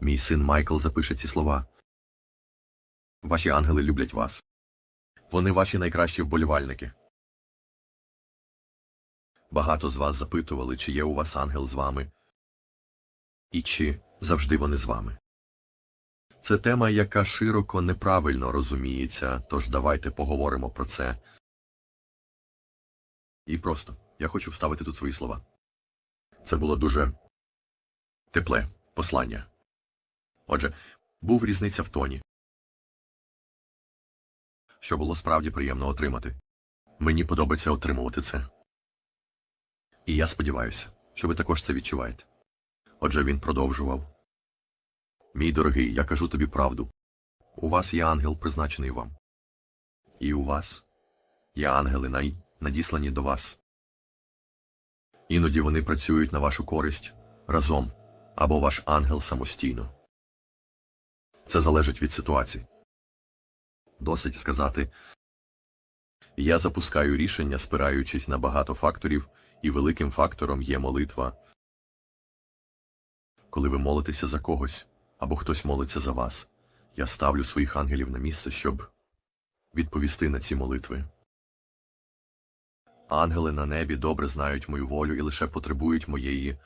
Мій син Майкл запише ці слова. Ваші ангели люблять вас. Вони ваші найкращі вболівальники. Багато з вас запитували, чи є у вас ангел з вами, і чи завжди вони з вами. Це тема, яка широко неправильно розуміється, тож давайте поговоримо про це. І просто я хочу вставити тут свої слова. Це було дуже тепле послання. Отже, був різниця в тоні, що було справді приємно отримати. Мені подобається отримувати це. І я сподіваюся, що ви також це відчуваєте. Отже, він продовжував. Мій дорогий, я кажу тобі правду. У вас є ангел, призначений вам. І у вас є ангели, най... надіслані до вас. Іноді вони працюють на вашу користь разом або ваш ангел самостійно. Це залежить від ситуації. Досить сказати, я запускаю рішення, спираючись на багато факторів, і великим фактором є молитва. Коли ви молитеся за когось, або хтось молиться за вас, я ставлю своїх ангелів на місце, щоб відповісти на ці молитви. Ангели на небі добре знають мою волю і лише потребують моєї